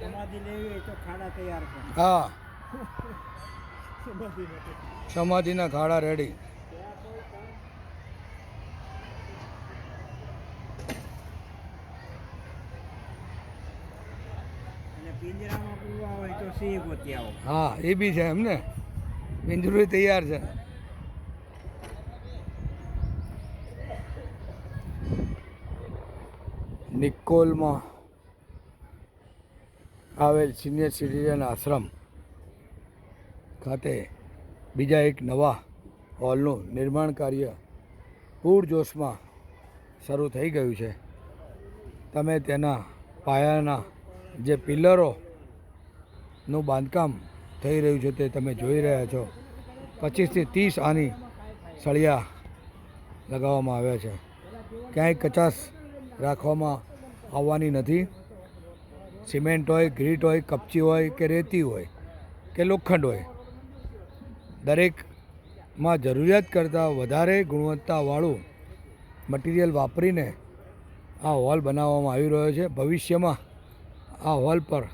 સમાધિ લેવી હોય તો ખાડા તૈયાર છે હા. સમાધિ સમાધિના ખાડા રેડી અને પિંજરામાં પૂરવા હોય તો સિંહ ગોતી હા એ બી છે એમને. પિંજરું તૈયાર છે. નિકોલમાં આવેલ સિનિયર સિટીઝન આશ્રમ ખાતે બીજા એક નવા હોલનું નિર્માણ કાર્ય પૂરજોશમાં શરૂ થઈ ગયું છે. તમે તેના પાયાના જે પિલરોનું બાંધકામ થઈ રહ્યું છે તે તમે જોઈ રહ્યા છો. પચીસથી ત્રીસ આની સળિયા લગાવવામાં આવ્યા છે. ક્યાંય કચાસ રાખવામાં આવવાની નથી. સિમેન્ટ હોય, ગ્રીટ હોય, કપચી હોય કે રેતી હોય કે લોખંડ હોય, દરેકમાં જરૂરિયાત કરતાં વધારે ગુણવત્તાવાળું મટીરિયલ વાપરીને આ હોલ બનાવવામાં આવી રહ્યો છે. ભવિષ્યમાં આ હોલ પર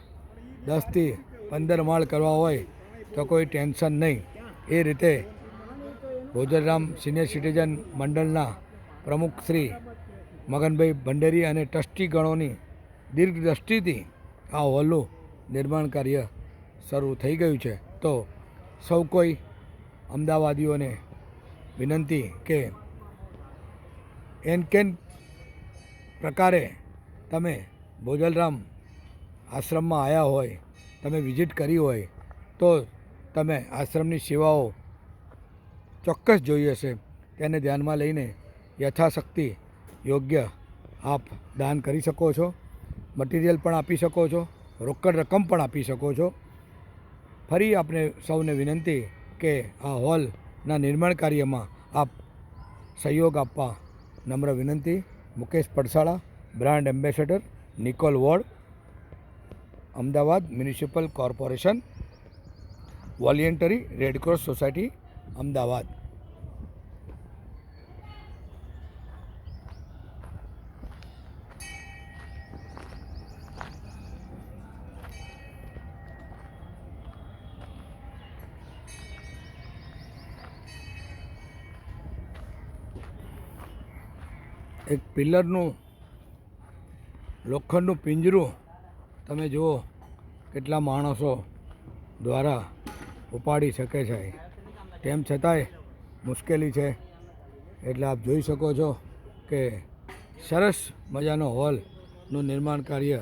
દસથી પંદર માળ કરવા હોય તો કોઈ ટેન્શન નહીં. એ રીતે ભોજનરામ સિનિયર સિટીઝન મંડળના પ્રમુખ શ્રી મગનભાઈ ભંડેરી અને ટ્રસ્ટી ગણોની દીર્ઘ દ્રષ્ટિથી આ હોલનું નિર્માણ કાર્ય શરૂ થઈ ગયું છે. તો સૌ કોઈ અમદાવાદીઓને વિનંતી કે એન કેન પ્રકારે તમે ભોજલરામ આશ્રમમાં આવ્યા હોય, તમે વિઝિટ કરી હોય, તો તમે આશ્રમની સેવાઓ ચોક્કસ જોઈ હશે. તેને ધ્યાનમાં લઈને યથાશક્તિ યોગ્ય આપ દાન કરી શકો છો. મટીરિયલ પણ આપી શકો છો, રોકડ રકમ પણ આપી શકો છો. ફરી આપણે સૌને વિનંતી કે આ હોલના નિર્માણ કાર્યમાં આપ સહયોગ આપવા નમ્ર વિનંતી. Mukesh Padsala, brand ambassador, Nikol ward, Ahmedabad municipal corporation, voluntary, red cross society, Ahmedabad. એક પિલ્લરનું લોખંડનું પિંજરું, તમે જુઓ કેટલા માણસો દ્વારા ઉપાડી શકે છે. તેમ છતાંય મુશ્કેલી છે. એટલે આપ જોઈ શકો છો કે સરસ મજાનો હોલનું નિર્માણ કાર્ય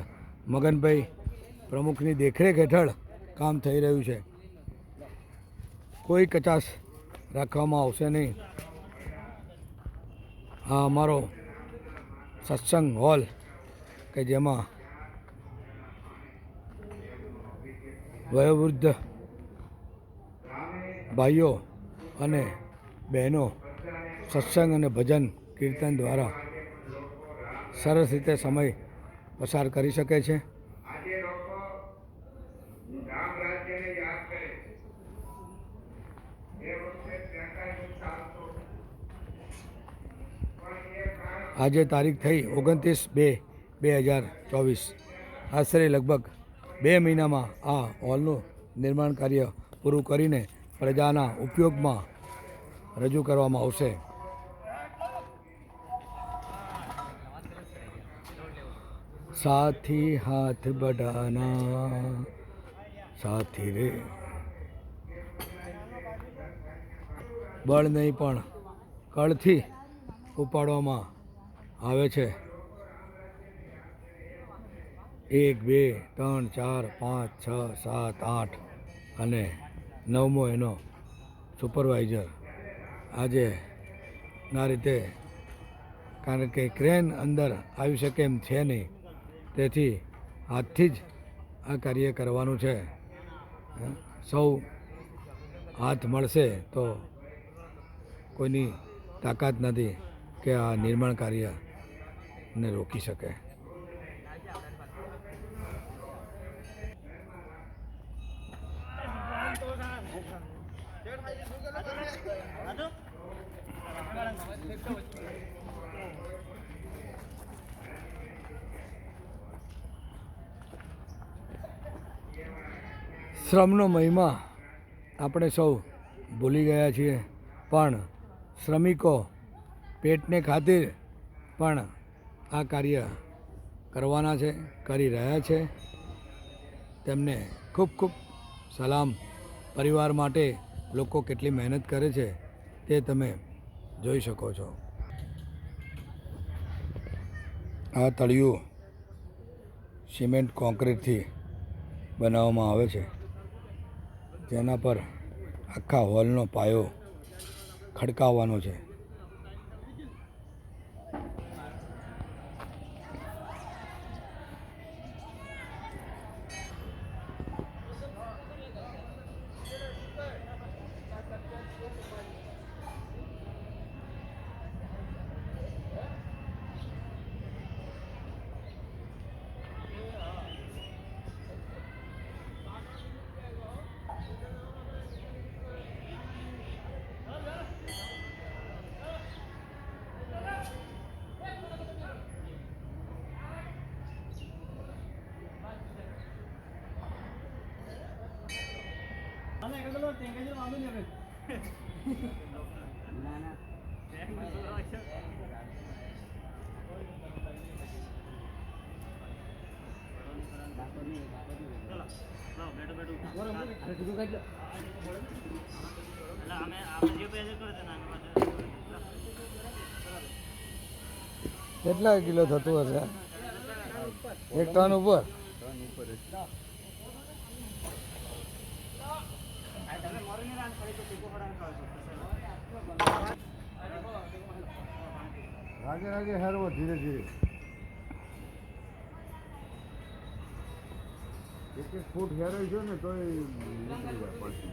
મગનભાઈ પ્રમુખની દેખરેખ હેઠળ કામ થઈ રહ્યું છે. કોઈ કચાશ રાખવામાં આવશે નહીં. હા, અમારો સત્સંગ હોલ કે જેમાં વયોવૃદ્ધ ભાઈઓ અને બહેનો સત્સંગ અને ભજન કીર્તન દ્વારા સરસ રીતે સમય પસાર કરી શકે છે. આજે તારીખ થઈ ઓગણત્રીસ બે બે હજાર ચોવીસ. આશરે લગભગ બે મહિનામાં આ હોલનું નિર્માણ કાર્ય પૂરું કરીને પ્રજાના ઉપયોગમાં રજૂ કરવામાં આવશે. સાથી હાથ બડાના સાથી રે. બળ નહીં પણ કળથી ઉપાડવામાં આવે છે. એક, બે, ત્રણ, ચાર, પાંચ, છ, સાત, આઠ અને નવમો એનો સુપરવાઇઝર આજે આ રીતે કારણ કે ક્રેન અંદર આવી શકે એમ છે નહીં. તેથી હાથથી જ આ કાર્ય કરવાનું છે. સૌ હાથ મળશે તો કોઈની તાકાત નથી કે આ નિર્માણ કાર્યને રોકી શકે. શ્રમનો મહિમા આપણે સૌ ભૂલી ગયા છીએ, પણ શ્રમિકો પેટને ખાतिर પણ આ કાર્ય કરવાના છે, કરી રહ્યા છે. તેમને ખૂબ ખૂબ સલામ. પરિવાર માટે લોકો કેટલી મહેનત કરે છે તે તમે જોઈ શકો છો. આ તળિયું સિમેન્ટ કોન્ક્રીટથી બનાવવામાં આવે છે. જેના પર આખા હોલનો પાયો ખડકાવવાનો છે. કેટલા કિલો થતું હશે? એક ટન ઉપર? રાગે રાગે હેરવો ધીરે ધીરે. એક એક ફૂટ હેરાઈ છે ને તોય નીકળી જાય પાછી.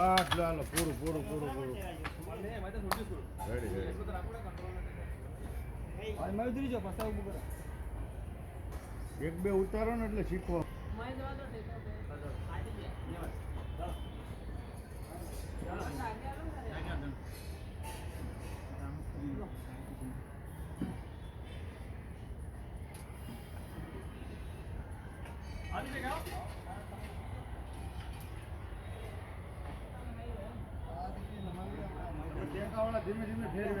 બસ ચાલો પૂરું પૂરું પૂરું પૂરું રેડી રેડી એક બે ઉતારો ને એટલે શીખવા. ટેકાવાળા ધીમે ધીમે ફેરવે.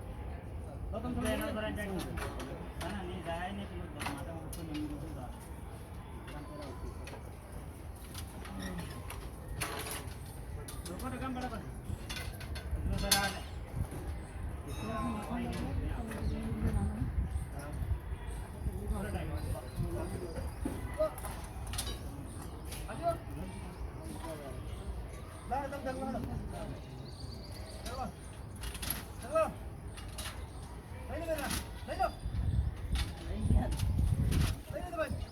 લાવો, તમે ચાલો, હાલો. ચાલો. ચાલો. લઈ લો બેટા, લઈ લો. લઈ લો ભાઈ.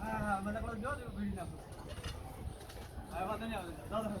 હા, હા, મને પેલો જો જો ભીડી નાખો. હા, વાંધો નહીં, વાંધો નહીં. જાઓ, જાઓ.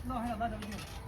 લો, હે, બસ, આવી ગયું. ગાડી